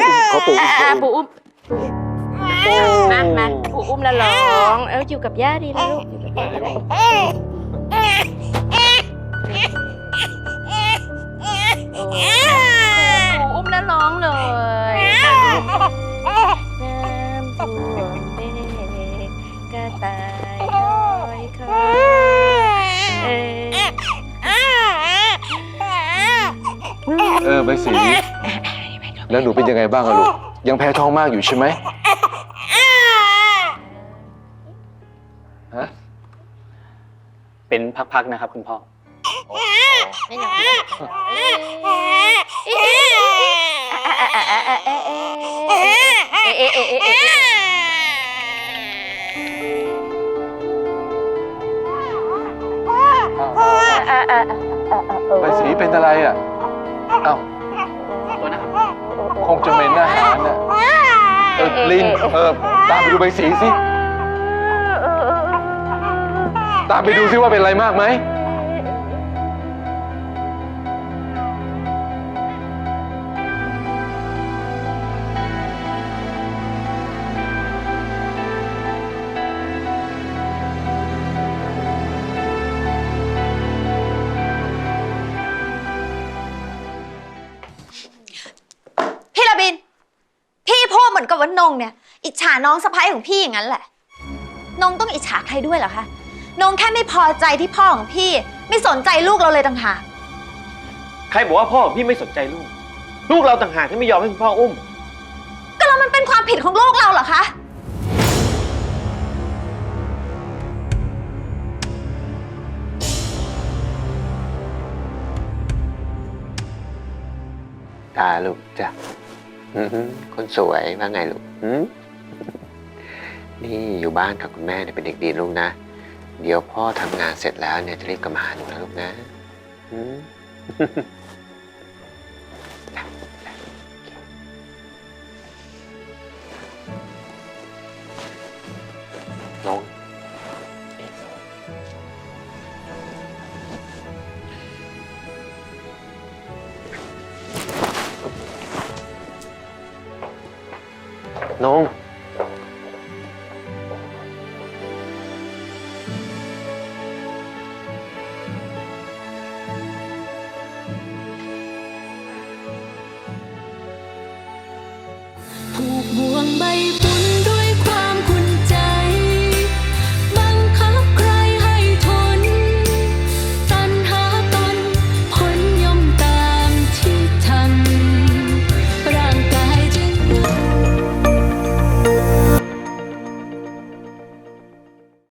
นะเขาปูอุ้มเขาปูอุ้มอ่าปูอุ้มมามาปูอุ้มแล้วร้องเอ้อยู่กับย่าดีแล้วลูกอยู่กับย่าดีโอ้ปูอุ้มแล้วร้องเลยน้ำท่วมเด็กกระต่ายน้อย เออใบสีแล้วหนูเป็นยังไงบ้างอะลูก ยังแพ้ท้องมากอยู่ใช่ไหมฮะเป็นพักๆนะครับ คุณพ่อไม่หนักเอ๊ะเอ๊ะเอ๊ะเอ๊ะเอ๊ะเอ๊ะใบสีเป็นอะไรอะ เอ้าตัวนะครับ คงจะเหม็นอาหารน่ะเออลินเออตามไปดูใบสีสิ ตามไปดูสิว่าเป็นอะไรมากไหม กับว่านงเนี่ย อิจฉาน้องสะพ้ายของพี่อย่างนั้นแหละ นงต้องอิจฉาใครด้วยเหรอคะ นงแค่ไม่พอใจที่พ่อของพี่ ไม่สนใจลูกเราเลยต่างหาก ใครบอกว่าพ่อของพี่ไม่สนใจลูก ลูกเราต่างหากที่ไม่ยอมให้คุณพ่ออุ้ม ก็แล้วมันเป็นความผิดของลูกเราเหรอคะ ตาลูกจ้ะอือหือ คนสวยว่าไงลูกหืมนี่อยู่บ้านกับคุณแม่เนี่ยเป็นเด็กดีลูกนะ เดี๋ยวพ่อทำงานเสร็จแล้วเนี่ยจะรีบกลับมาหาหนูนะลูกนะ น้องผูกบ่วงใบ